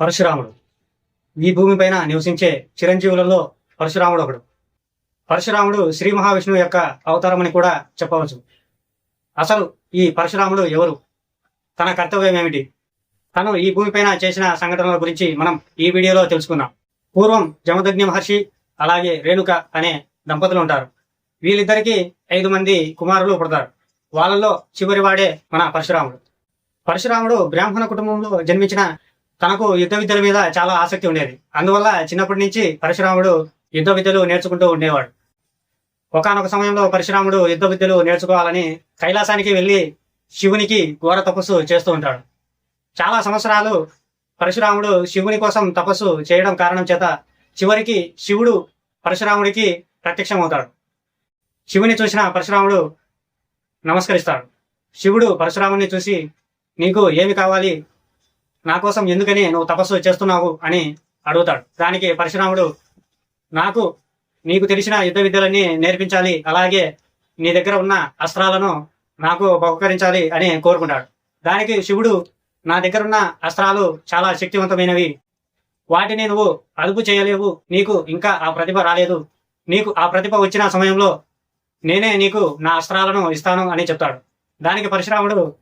పరశురాముడు. ఈ భూమిపైన నివసించే చిరంజీవులలో పరశురాముడు ఒకడు. పరశురాముడు శ్రీ మహావిష్ణువు యొక్క అవతారమని కూడా చెప్పవచ్చు. అసలు ఈ పరశురాముడు ఎవరు? తన కర్తవ్యం ఏమిటి? తను ఈ భూమిపైన చేసిన సంఘటనల గురించి మనం ఈ వీడియోలో తెలుసుకుందాం. పూర్వం జమదగ్ని మహర్షి అలాగే రేణుక అనే దంపతులు ఉంటారు. వీళ్ళిద్దరికీ ఐదు మంది కుమారులు పుడతారు. వాళ్ళలో చివరి వాడే మన పరశురాముడు. పరశురాముడు బ్రాహ్మణ కుటుంబంలో జన్మించిన తనకు యుద్ధ విద్యల మీద చాలా ఆసక్తి ఉండేది. అందువల్ల చిన్నప్పటి నుంచి పరశురాముడు యుద్ధ విద్యలు నేర్చుకుంటూ ఉండేవాడు. ఒకానొక సమయంలో పరశురాముడు యుద్ధ విద్యలు నేర్చుకోవాలని కైలాసానికి వెళ్ళి శివునికి ఘోర తపస్సు చేస్తూ ఉంటాడు. చాలా సంవత్సరాలు పరశురాముడు శివుని కోసం తపస్సు చేయడం కారణం చేత చివరికి శివుడు పరశురాముడికి ప్రత్యక్షమవుతాడు. శివుని చూసిన పరశురాముడు నమస్కరిస్తాడు. శివుడు పరశురాముని చూసి నీకు ఏమి కావాలి? నా కోసం ఎందుకని నువ్వు తపస్సు చేస్తున్నావు అని అడుగుతాడు. దానికి పరశురాముడు నాకు నీకు తెలిసిన యుద్ధ విద్యలన్నీ నేర్పించాలి. అలాగే నీ దగ్గర ఉన్న అస్త్రాలను నాకు బహుకరించాలి అని కోరుకుంటాడు. దానికి శివుడు నా దగ్గర ఉన్న అస్త్రాలు చాలా శక్తివంతమైనవి. వాటిని నువ్వు అదుపు చేయలేవు. నీకు ఇంకా ఆ ప్రతిభ రాలేదు. నీకు ఆ ప్రతిభ వచ్చిన సమయంలో నేనే నీకు నా అస్త్రాలను ఇస్తాను అని చెప్తాడు. దానికి పరశురాముడు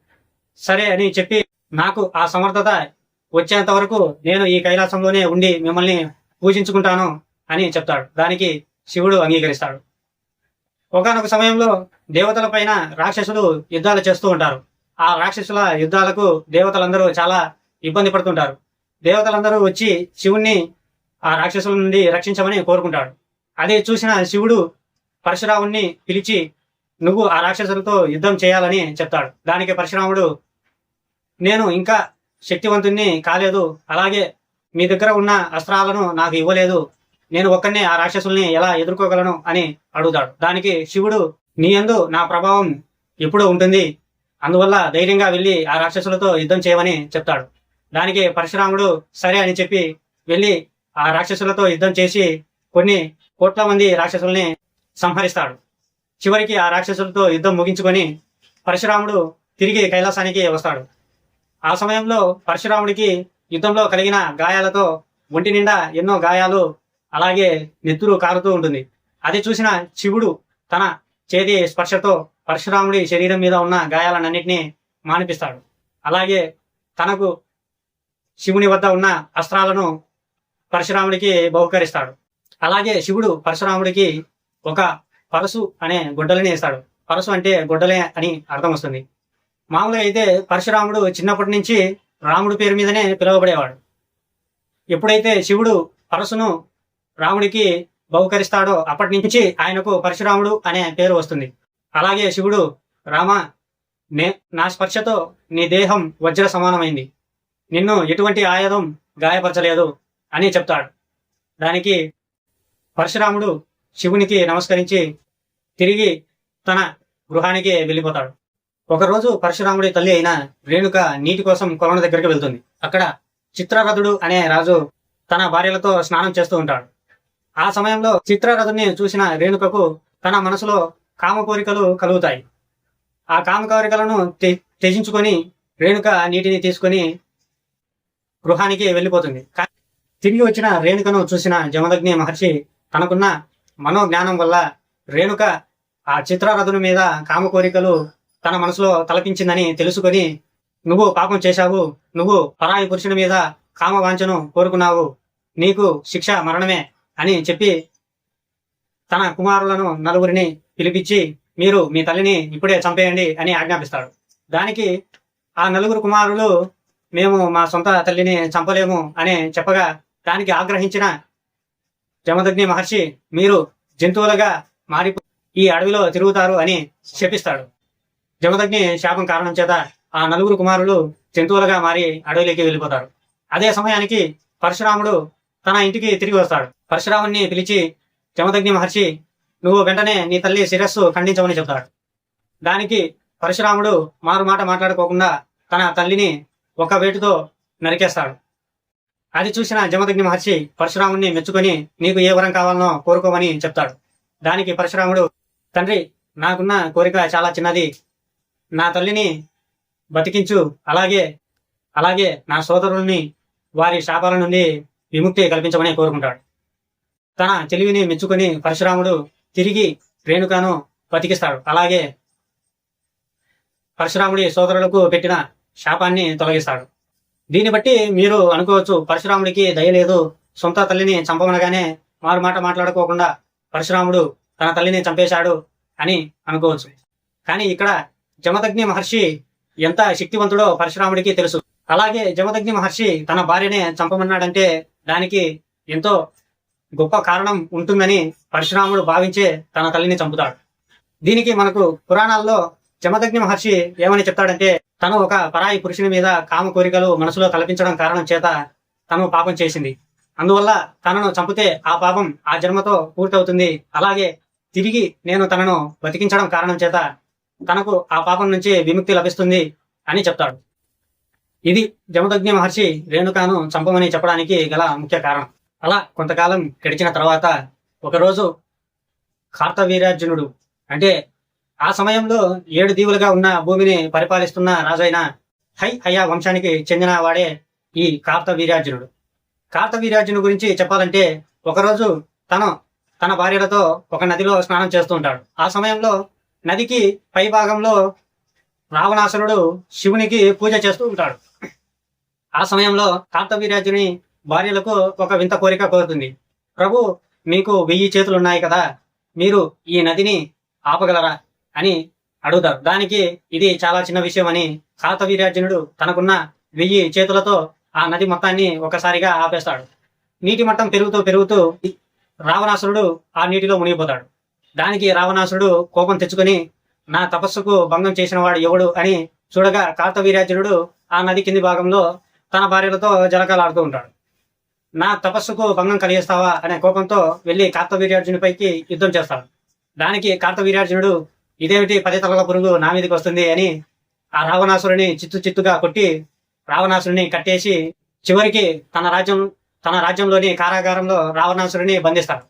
సరే అని చెప్పి నాకు ఆ సమర్థత వచ్చేంత వరకు నేను ఈ కైలాసంలోనే ఉండి మిమ్మల్ని పూజించుకుంటాను అని చెప్తాడు. దానికి శివుడు అంగీకరిస్తాడు. ఒకనొక సమయంలో దేవతల పైన రాక్షసులు యుద్ధాలు చేస్తూ ఉంటారు. ఆ రాక్షసుల యుద్ధాలకు దేవతలందరూ చాలా ఇబ్బంది పడుతుంటారు. దేవతలందరూ వచ్చి శివుణ్ణి ఆ రాక్షసుల నుండి రక్షించమని కోరుకుంటాడు అది చూసిన శివుడు పరశురాముణ్ణి పిలిచి నువ్వు ఆ రాక్షసులతో యుద్ధం చేయాలని చెప్తాడు. దానికి పరశురాముడు నేను ఇంకా శక్తివంతుణ్ణి కాలేదు. అలాగే మీ దగ్గర ఉన్న అస్త్రాలను నాకు ఇవ్వలేదు. నేను ఒక్కనే ఆ రాక్షసుల్ని ఎలా ఎదుర్కోగలను అని అడుగుతాడు. దానికి శివుడు నీ యందు నా ప్రభావం ఎప్పుడూ ఉంటుంది. అందువల్ల ధైర్యంగా వెళ్ళి ఆ రాక్షసులతో యుద్ధం చేయమని చెప్తాడు. దానికి పరశురాముడు సరే అని చెప్పి వెళ్ళి ఆ రాక్షసులతో యుద్ధం చేసి కొన్ని కోట్ల మంది రాక్షసుల్ని సంహరిస్తాడు. చివరికి ఆ రాక్షసులతో యుద్ధం ముగించుకొని పరశురాముడు తిరిగి కైలాసానికి వస్తాడు. ఆ సమయంలో పరశురాముడికి యుద్ధంలో కలిగిన గాయాలతో ఒంటి నిండా ఎన్నో గాయాలు అలాగే నెత్తురు కారుతూ ఉంటుంది. అది చూసిన శివుడు తన చేతి స్పర్శతో పరశురాముడి శరీరం మీద ఉన్న గాయాలన్నింటినీ మానిపిస్తాడు. అలాగే తనకు శివుని వద్ద ఉన్న అస్త్రాలను పరశురాముడికి బహుకరిస్తాడు. అలాగే శివుడు పరశురాముడికి ఒక పరసు అనే గుడ్డలని ఇస్తాడు పరసు అంటే గుడ్డలే అని అర్థం వస్తుంది. మామూలుగా అయితే పరశురాముడు చిన్నప్పటి నుంచి రాముడి పేరు మీదనే పిలువబడేవాడు. ఎప్పుడైతే శివుడు పరశును రాముడికి బహుకరిస్తాడో అప్పటి నుంచి ఆయనకు పరశురాముడు అనే పేరు వస్తుంది. అలాగే శివుడు రామ నే నా స్పర్శతో నీ దేహం వజ్ర సమానమైంది. నిన్ను ఎటువంటి ఆయుధం గాయపరచలేదు అని చెప్తాడు. దానికి పరశురాముడు శివునికి నమస్కరించి తిరిగి తన గృహానికి వెళ్ళిపోతాడు. ఒకరోజు పరశురాముడి తల్లి అయిన రేణుక నీటి కోసం కొలను దగ్గరికి వెళ్తుంది. అక్కడ చిత్రరథుడు అనే రాజు తన భార్యలతో స్నానం చేస్తూ ఉంటాడు. ఆ సమయంలో చిత్రరథుని చూసిన రేణుకకు తన మనసులో కామ కోరికలు కలుగుతాయి. ఆ కామ కోరికలను త్యజించుకొని రేణుక నీటిని తీసుకొని గృహానికి వెళ్ళిపోతుంది. తిరిగి వచ్చిన రేణుకను చూసిన జమదగ్ని మహర్షి తనకున్న మనోజ్ఞానం వల్ల రేణుక ఆ చిత్రరథుని మీద కామ కోరికలు తన మనసులో తలపించిందని తెలుసుకొని నువ్వు పాపం చేశావు. నువ్వు పరాయి పురుషుని మీద కామవాంఛను కోరుకున్నావు. నీకు శిక్ష మరణమే అని చెప్పి తన కుమారులను నలుగురిని పిలిపించి మీరు మీ తల్లిని ఇప్పుడే చంపేయండి అని ఆజ్ఞాపిస్తాడు. దానికి ఆ నలుగురు కుమారులు మేము మా సొంత తల్లిని చంపలేము అని చెప్పగా దానికి ఆగ్రహించిన జమదగ్ని మహర్షి మీరు జంతువులుగా మారి ఈ అడవిలో తిరుగుతారు అని శపిస్తాడు జమదగ్ని శాపం కారణం చేత ఆ నలుగురు కుమారులు జంతువులుగా మారి అడవిలోకి వెళ్ళిపోతారు. అదే సమయానికి పరశురాముడు తన ఇంటికి తిరిగి వస్తాడు. పరశురాముణ్ణి పిలిచి జమదగ్ని మహర్షి నువ్వు వెంటనే నీ తల్లి శిరస్సు ఖండించమని చెప్తాడు. దానికి పరశురాముడు మారు మాట మాట్లాడుకోకుండా తన తల్లిని ఒక వేటుతో నరికేస్తాడు. అది చూసిన జమదగ్ని మహర్షి పరశురాముణ్ణి మెచ్చుకొని నీకు ఏ వరం కావాలనో కోరుకోమని చెప్తాడు. దానికి పరశురాముడు తండ్రి నాకున్న కోరిక చాలా చిన్నది. నా తల్లిని బతికించు. అలాగే అలాగే నా సోదరుల్ని వారి శాపాల నుండి విముక్తి కల్పించమని కోరుకుంటాడు. తన తెలివిని మెచ్చుకొని పరశురాముడు తిరిగి రేణుకాను బతికిస్తాడు. అలాగే పరశురాముడి సోదరులకు పెట్టిన శాపాన్ని తొలగిస్తాడు. దీన్ని బట్టి మీరు అనుకోవచ్చు పరశురాముడికి దయ లేదు. సొంత తల్లిని చంపమనగానే మారు మాట మాట్లాడుకోకుండా పరశురాముడు తన తల్లిని చంపేశాడు అని అనుకోవచ్చు. కానీ ఇక్కడ జమదగ్ని మహర్షి ఎంత శక్తివంతుడో పరశురాముడికి తెలుసు. అలాగే జమదగ్ని మహర్షి తన భార్యనే చంపమన్నాడంటే దానికి ఎంతో గొప్ప కారణం ఉంటుందని పరశురాముడు భావించే తన తల్లిని చంపుతాడు. దీనికి మనకు పురాణాల్లో జమదగ్ని మహర్షి ఏమని చెప్తాడంటే తను ఒక పరాయి పురుషుని మీద కామ కోరికలు మనసులో కల్పించడం కారణం చేత తను పాపం చేసింది. అందువల్ల తనను చంపితే ఆ పాపం ఆ జన్మతో పూర్తవుతుంది. అలాగే తిరిగి నేను తనను బతికించడం కారణం చేత తనకు ఆ పాపం నుంచి విముక్తి లభిస్తుంది అని చెప్తాడు. ఇది జమదగ్ని మహర్షి రేణుకాను చంపమని చెప్పడానికి గల ముఖ్య కారణం. అలా కొంతకాలం గడిచిన తర్వాత ఒకరోజు కార్తవీరార్జునుడు అంటే ఆ సమయంలో ఏడు దీవులుగా ఉన్న భూమిని పరిపాలిస్తున్న రాజైన హై హయ్యా వంశానికి చెందిన వాడే ఈ కార్తవీరార్జునుడు. కార్తవీరార్జును గురించి చెప్పాలంటే ఒకరోజు తను తన భార్యలతో ఒక నదిలో స్నానం చేస్తూ ఉంటాడు. ఆ సమయంలో నదికి పై భాగంలో రావణాసురుడు శివునికి పూజ చేస్తూ ఉంటాడు. ఆ సమయంలో కార్తవీరాజుని భార్యలకు ఒక వింత కోరిక కోరుతుంది. ప్రభు మీకు వెయ్యి చేతులు ఉన్నాయి కదా మీరు ఈ నదిని ఆపగలరా? అని అడుగుతారు. దానికి ఇది చాలా చిన్న విషయం అని కార్తవీర్యార్జునుడు తనకున్న వెయ్యి చేతులతో ఆ నది మొత్తాన్ని ఒకసారిగా ఆపేస్తాడు. నీటి మట్టం పెరుగుతూ పెరుగుతూ రావణాసురుడు ఆ నీటిలో మునిగిపోతాడు. దానికి రావణాసుడు కోపం తెచ్చుకొని నా తపస్సుకు భంగం చేసిన వాడు ఎవడు అని చూడగా కార్తవీర్యార్జునుడు ఆ నది కింది భాగంలో తన భార్యలతో జలకాలాడుతూ ఉంటాడు. నా తపస్సుకు భంగం కలిగిస్తావా అనే కోపంతో వెళ్ళి కార్తవీర్యార్జునిపైకి యుద్ధం చేస్తాడు. దానికి కార్తవీర్యార్జునుడు ఇదేమిటి పది తలల పురుగు నా మీదకి వస్తుంది అని ఆ రావణాసురుని చిత్తు చిత్తుగా కొట్టి రావణాసురుని కట్టేసి చివరికి తన రాజ్యం తన రాజ్యంలోని కారాగారంలో రావణాసురుని బంధిస్తాడు.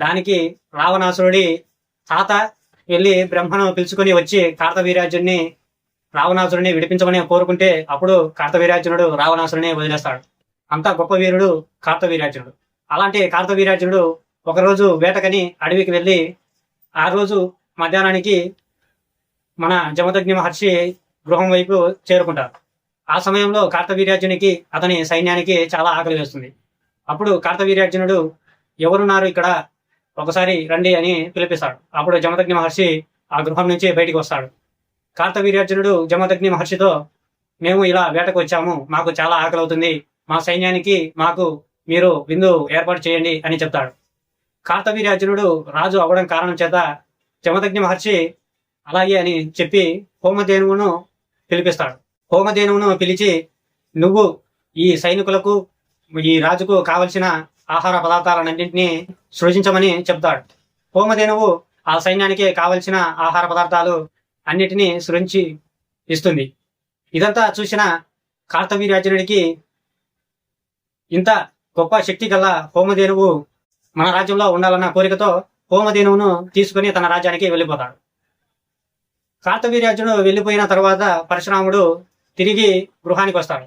దానికి రావణాసురుడి తాత వెళ్ళి బ్రహ్మను పిలుచుకొని వచ్చి కార్తవీరాజుని రావణాసురుని విడిపించమని కోరుకుంటే అప్పుడు కార్తవీరాజునుడు రావణాసురుని వదిలేస్తాడు. అంత గొప్ప వీరుడు కార్తవీరాజునుడు. అలాంటి కార్తవీరాజునుడు ఒకరోజు వేటకని అడవికి వెళ్ళి ఆ రోజు మధ్యాహ్నానికి మన జమదగ్ని మహర్షి గృహం వైపు చేరుకుంటారు. ఆ సమయంలో కార్తవీర్యార్జునికి అతని సైన్యానికి చాలా ఆకలి వేస్తుంది. అప్పుడు కార్తవీర్యార్జునుడు ఎవరున్నారు ఇక్కడ? ఒకసారి రండి అని పిలిపిస్తాడు. అప్పుడు జమదగ్ని మహర్షి ఆ గృహం నుంచి బయటికి వస్తాడు. కార్తవీర్యార్జునుడు జమదగ్ని మహర్షితో మేము ఇలా వేటకు వచ్చాము. మాకు చాలా ఆకలి అవుతుంది మా సైన్యానికి మాకు మీరు విందు ఏర్పాటు చేయండి అని చెప్తాడు. కార్తవీర్యార్జునుడు రాజు అవ్వడం కారణం చేత జమదగ్ని మహర్షి అలాగే అని చెప్పి హోమధేనువును పిలిపిస్తాడు. హోమధేనువును పిలిచి నువ్వు ఈ సైనికులకు ఈ రాజుకు కావలసిన ఆహార పదార్థాలన్నింటినీ సృజించమని చెప్తాడు. హోమధేనువు ఆ సైన్యానికి కావలసిన ఆహార పదార్థాలు అన్నిటినీ సృజించి ఇస్తుంది. ఇదంతా చూసిన కార్తవీర్యార్జునుడికి ఇంత గొప్ప శక్తి గల హోమధేనువు మన రాజ్యంలో ఉండాలన్న కోరికతో హోమధేనువును తీసుకుని తన రాజ్యానికి వెళ్ళిపోతాడు. కార్తవీర్యార్జునుడు వెళ్ళిపోయిన తర్వాత పరశురాముడు తిరిగి గృహానికి వస్తాడు.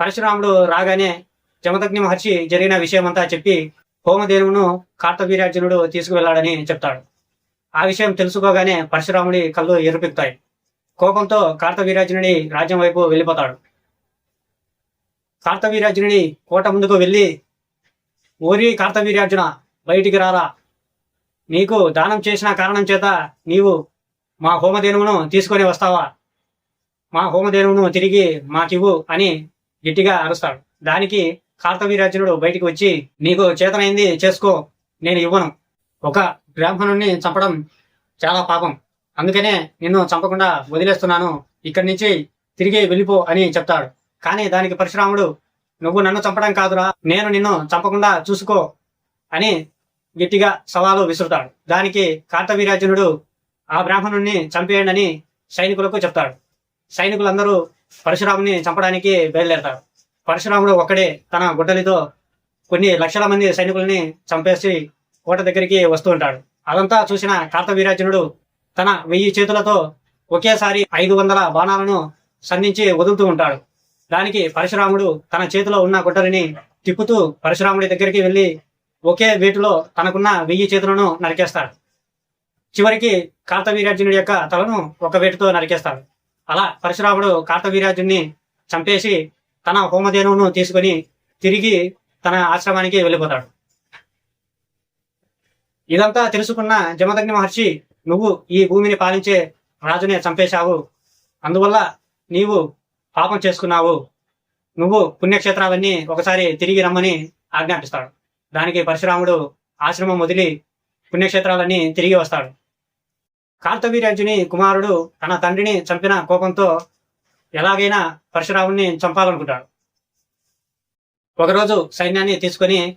పరశురాముడు రాగానే జమదగ్ని మహర్షి జరిగిన విషయమంతా చెప్పి హోమదేవును కార్తవీర్యార్జునుడు తీసుకువెళ్ళాడని చెప్తాడు. ఆ విషయం తెలుసుకోగానే పరశురాముడి కళ్ళు ఎరుపెక్కుతాయి కోపంతో కార్తవీర్యార్జునుడి రాజ్యం వైపు వెళ్ళిపోతాడు. కార్తవీర్యార్జునుడి కోట ముందుకు వెళ్ళి ఓరి కార్తవీర్యార్జున బయటికి రారా. నీకు దానం చేసిన కారణం చేత నీవు మా హోమధేనువును తీసుకొని వస్తావా? మా హోమధేనువును తిరిగి మాకివ్వు అని గట్టిగా అరుస్తాడు. దానికి కార్తవీర్యార్జునుడు బయటికి వచ్చి నీకు చేతనైంది చేసుకో నేను ఇవ్వను. ఒక బ్రాహ్మణుణ్ణి చంపడం చాలా పాపం. అందుకనే నిన్ను చంపకుండా వదిలేస్తున్నాను. ఇక్కడి నుంచి తిరిగి వెళ్ళిపో అని చెప్తాడు. కానీ దానికి పరశురాముడు నువ్వు నన్ను చంపడం కాదురా నేను నిన్ను చంపకుండా చూసుకో అని గట్టిగా సవాలు విసురుతాడు. దానికి కార్తవీరాజనుడు ఆ బ్రాహ్మణుణ్ణి చంపేయండి అని సైనికులకు చెప్తాడు. సైనికులందరూ పరశురాముని చంపడానికి బయలుదేరతారు. పరశురాముడు ఒక్కడే తన గుడ్డలితో కొన్ని లక్షల మంది సైనికుల్ని చంపేసి కోట దగ్గరికి వస్తూ ఉంటాడు. అదంతా చూసిన కార్తవీరాజనుడు తన వెయ్యి చేతులతో ఒకేసారి ఐదు వందల బాణాలను సంధించి వదులుతూ ఉంటాడు. దానికి పరశురాముడు తన చేతిలో ఉన్న గుడ్డలిని తిప్పుతూ పరశురాముడి దగ్గరికి వెళ్ళి ఒకే వేటులో తనకున్న వెయ్యి చేతులను నరికేస్తాడు. చివరికి కార్తవీర్యార్జునుడి యొక్క తలను ఒక వేటుతో నరికేస్తాడు. అలా పరశురాముడు కార్తవీర్యార్జున్ని చంపేసి తన హోమధేనువును తీసుకొని తిరిగి తన ఆశ్రమానికి వెళ్ళిపోతాడు. ఇదంతా తెలుసుకున్న జమదగ్ని మహర్షి నువ్వు ఈ భూమిని పాలించే రాజునే చంపేశావు. అందువల్ల నీవు పాపం చేసుకున్నావు. నువ్వు పుణ్యక్షేత్రాలన్నీ ఒకసారి తిరిగి రమ్మని ఆజ్ఞాపిస్తాడు. దానికి పరశురాముడు ఆశ్రమం వదిలి పుణ్యక్షేత్రాలన్నీ తిరిగి వస్తాడు. కార్తవీర్యార్జుని కుమారుడు తన తండ్రిని చంపిన కోపంతో ఎలాగైనా పరశురాముని చంపాలనుకుంటాడు. ఒకరోజు సైన్యాన్ని తీసుకుని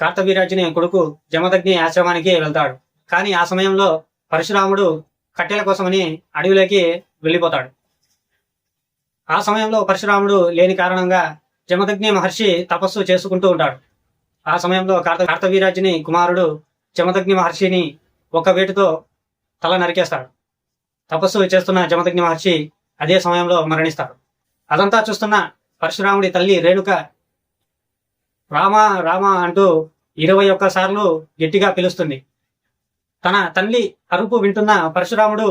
కార్తవీరాజుని కొడుకు జమదగ్ని ఆశ్రమానికి వెళ్తాడు. కానీ ఆ సమయంలో పరశురాముడు కట్టెల కోసమని అడవిలోకి వెళ్ళిపోతాడు. ఆ సమయంలో పరశురాముడు లేని కారణంగా జమదగ్ని మహర్షి తపస్సు చేసుకుంటూ ఉంటాడు. ఆ సమయంలో కార్త కార్తవీరాజుని కుమారుడు జమదగ్ని మహర్షిని ఒక వేటుతో తల నరికేస్తాడు. తపస్సు చేస్తున్న జమదగ్ని మహర్షి అదే సమయంలో మరణిస్తాడు అదంతా చూస్తున్న పరశురాముడి తల్లి రేణుక రామ రామ అంటూ ఇరవై ఒక్క సార్లు గట్టిగా పిలుస్తుంది. తన తల్లి అరుపు వింటున్న పరశురాముడు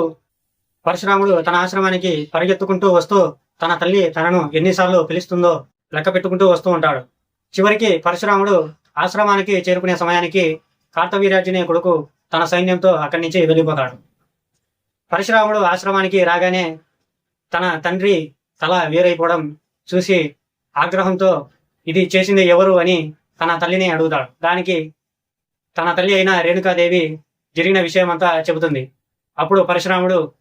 పరశురాముడు తన ఆశ్రమానికి పరిగెత్తుకుంటూ వస్తూ తన తల్లి తనను ఎన్నిసార్లు పిలుస్తుందో లెక్క పెట్టుకుంటూ వస్తూ ఉంటాడు. చివరికి పరశురాముడు ఆశ్రమానికి చేరుకునే సమయానికి కార్తవీరాజునే కొడుకు తన సైన్యంతో అక్కడి నుంచి వెళ్ళిపోతాడు. పరశురాముడు ఆశ్రమానికి రాగానే తన తండ్రి తల వేరైపోవడం చూసి ఆగ్రహంతో ఇది చేసింది ఎవరు అని తన తల్లిని అడుగుతాడు. దానికి తన తల్లి అయిన రేణుకాదేవి జరిగిన విషయం అంతా చెబుతుంది. అప్పుడు పరశురాముడు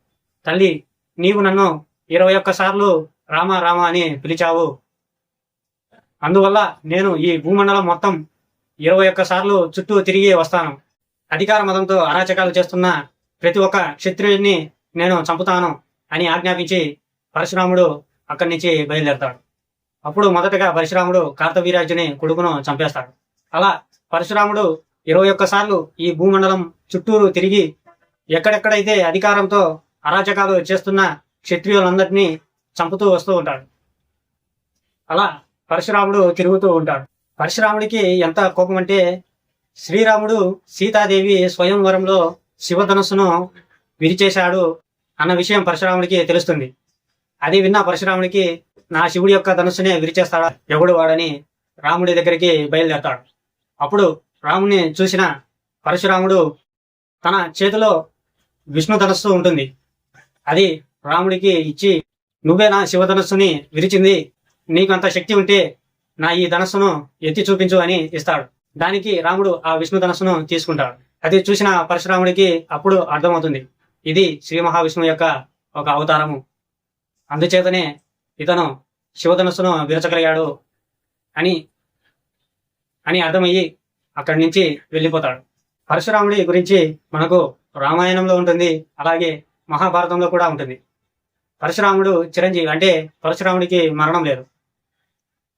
తల్లి నీవు నన్ను ఇరవై ఒక్క సార్లు రామ రామ అని పిలిచావు. అందువల్ల నేను ఈ భూమండలం మొత్తం ఇరవై ఒక్క సార్లు చుట్టూ తిరిగి వస్తాను. అధికార మతంతో అరాచకాలు చేస్తున్న ప్రతి ఒక్క క్షత్రియుడిని నేను చంపుతాను అని ఆజ్ఞాపించి పరశురాముడు అక్కడి నుంచి బయలుదేరతాడు. అప్పుడు మొదటగా పరశురాముడు కార్తవీరాజుని కొడుకును చంపేస్తాడు. అలా పరశురాముడు ఇరవై ఒక్కసార్లు ఈ భూమండలం చుట్టూరు తిరిగి ఎక్కడెక్కడైతే అధికారంతో అరాచకాలు చేస్తున్న క్షత్రియులందరినీ చంపుతూ వస్తూ ఉంటాడు. అలా పరశురాముడు తిరుగుతూ ఉంటాడు. పరశురాముడికి ఎంత కోపం అంటే శ్రీరాముడు సీతాదేవి స్వయంవరంలో శివధనుస్సును విరిచేశాడు అన్న విషయం పరశురాముడికి తెలుస్తుంది. అది విన్న పరశురాముడికి నా శివుడి యొక్క ధనుసునే విరిచేస్తాడా? ఎవడు వాడని రాముడి దగ్గరికి బయలుదేరతాడు. అప్పుడు రాముని చూసిన పరశురాముడు తన చేతిలో విష్ణు ధనస్సు ఉంటుంది. అది రాముడికి ఇచ్చి నువ్వే నా శివధనస్సుని విరిచింది. నీకు అంత శక్తి ఉంటే నా ఈ ధనస్సును ఎత్తి చూపించు అని ఇస్తాడు. దానికి రాముడు ఆ విష్ణు ధనస్సును తీసుకుంటాడు. అది చూసిన పరశురాముడికి అప్పుడు అర్థమవుతుంది. ఇది శ్రీ మహావిష్ణువు యొక్క ఒక అవతారము. అందుచేతనే ఇతను శివధనస్సును విరచగలిగాడు అని అని అర్థమయ్యి అక్కడి నుంచి వెళ్ళిపోతాడు. పరశురాముడి గురించి మనకు రామాయణంలో ఉంటుంది అలాగే మహాభారతంలో కూడా ఉంటుంది. పరశురాముడు చిరంజీవి అంటే పరశురాముడికి మరణం లేదు.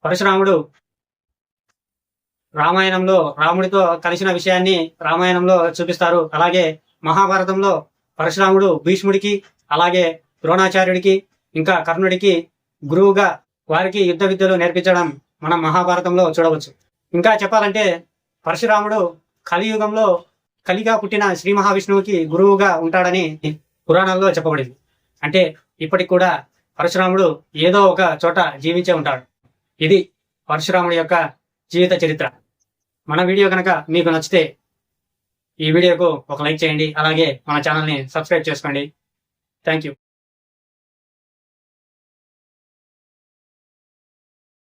పరశురాముడు రామాయణంలో రాముడితో కలిసిన విషయాన్ని రామాయణంలో చూపిస్తారు. అలాగే మహాభారతంలో పరశురాముడు భీష్ముడికి అలాగే ద్రోణాచార్యుడికి ఇంకా కర్ణుడికి గురువుగా వారికి యుద్ధ విద్యలు నేర్పించడం మనం మహాభారతంలో చూడవచ్చు. ఇంకా చెప్పాలంటే పరశురాముడు కలియుగంలో కలిగా పుట్టిన శ్రీ మహావిష్ణువుకి గురువుగా ఉంటాడని పురాణాల్లో చెప్పబడింది. అంటే ఇప్పటికి కూడా పరశురాముడు ఏదో ఒక చోట జీవించే ఉంటాడు. ఇది పరశురాముడి యొక్క జీవిత చరిత్ర. మన వీడియో కనుక మీకు నచ్చితే ఈ వీడియోకు ఒక లైక్ చేయండి. అలాగే మన ఛానల్ని సబ్స్క్రైబ్ చేసుకోండి. Thank you.